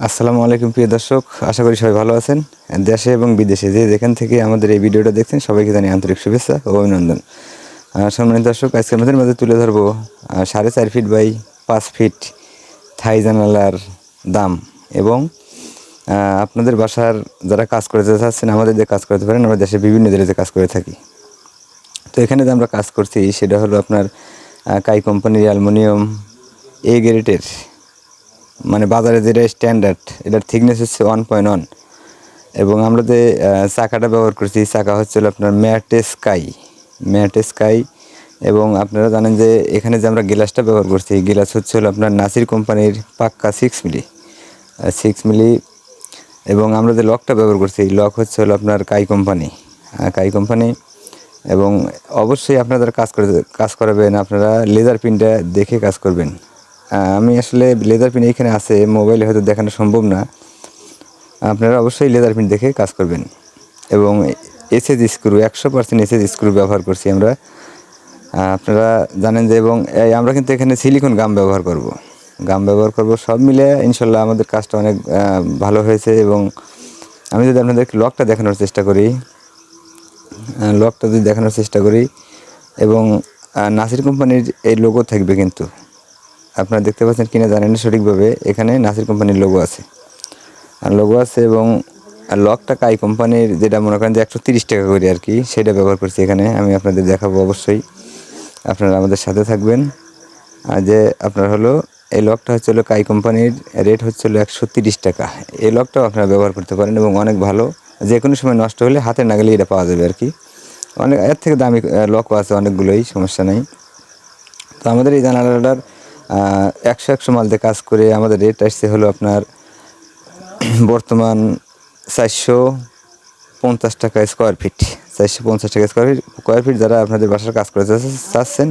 আসসালামু আলাইকুম, প্রিয় দর্শক। আশা করি সবাই ভালো আছেন। দেশে এবং বিদেশে যে যেখান থেকে আমাদের এই ভিডিওটা দেখছেন, সবাইকে জানি আন্তরিক শুভেচ্ছা ও অভিনন্দন। সম্মানিত দর্শক আজকে আমাদের মাঝে তুলে ধরবো সাড়ে চার ফিট বাই পাঁচ ফিট থাই জানালার দাম এবং আপনাদের বাসার যারা কাজ করতে চাচ্ছেন, আমাদের যে কাজ করতে পারেন, আমরা দেশে বিভিন্ন দেশে কাজ করে থাকি। তো এখানে যে আমরা কাজ করছি, সেটা হলো আপনার কাই কোম্পানির অ্যালুমিনিয়াম এ গ্রেডের মানে বাজারে যেটা স্ট্যান্ডার্ড এটার থিকনেস হচ্ছে ওয়ান পয়েন্ট ওয়ান এবং আমরা যে চাকাটা ব্যবহার করছি চাকা হচ্ছে হলো আপনার ম্যাটে স্কাই ম্যাটে স্কাই এবং আপনারা জানেন যে, এখানে যে আমরা গ্লাসটা ব্যবহার করছি গ্লাস হচ্ছে হলো আপনার নাসির কোম্পানির পাক্কা সিক্স মিলি সিক্স মিলি এবং আমরা যে লকটা ব্যবহার করছি লক হচ্ছে হলো আপনার কাই কোম্পানি কাই কোম্পানি। এবং অবশ্যই আপনাদের কাজ করে, কাজ করাবেন, আপনারা লেজার পিনটা দেখে কাজ করবেন। আমি আসলে লেজার পিন এখানে আছে মোবাইলে হয়তো দেখানো সম্ভব না। আপনারা অবশ্যই লেজার পিন দেখে কাজ করবেন। এবং এসএস স্ক্রু একশো পার্সেন্ট এসএস স্ক্রু ব্যবহার করছি আমরা। আপনারা জানেন যে এবং আমরা কিন্তু এখানে সিলিকন গাম ব্যবহার করব। গাম ব্যবহার করব, সব মিলে ইনশাল্লাহ আমাদের কাজটা অনেক ভালো হয়েছে এবং আমি যদি আপনাদেরকে লকটা দেখানোর চেষ্টা করি লকটা যদি দেখানোর চেষ্টা করি, এবং নাসির কোম্পানির এই লোগো থাকবে কিন্তু। আপনারা দেখতে পাচ্ছেন কিনা জানেন না সঠিকভাবে, এখানে নাসির কোম্পানির লোগো আছে। আর লোগো আছে এবং আর লকটা কাই কোম্পানির, যেটা মনে করেন যে একশো তিরিশ টাকা করে আর কি, সেটা ব্যবহার করছি এখানে। আমি আপনাদের দেখাবো অবশ্যই। আপনারা আমাদের সাথে থাকবেন। আর যে আপনার হলো, এই লকটা হচ্ছে হলো কাই কোম্পানির রেট হচ্ছে হলো একশো তিরিশ টাকা। এই লকটাও আপনারা ব্যবহার করতে পারেন এবং অনেক ভালো। যে কোনো সময় নষ্ট হলে হাতে না এটা পাওয়া যাবে আর কি। অনেক, এর থেকে দামি লকও আছে অনেকগুলোই, সমস্যা নেই। তো আমাদের এই জানালাটার একশো একশো মালতে কাজ করে আমাদের রেট আসছে হলো আপনার বর্তমান চারশো পঞ্চাশ টাকা স্কোয়ার ফিট চারশো পঞ্চাশ টাকা স্কোয়ার ফিট স্কোয়ার ফিট যারা আপনাদের বাসার কাজ করে চাচ্ছেন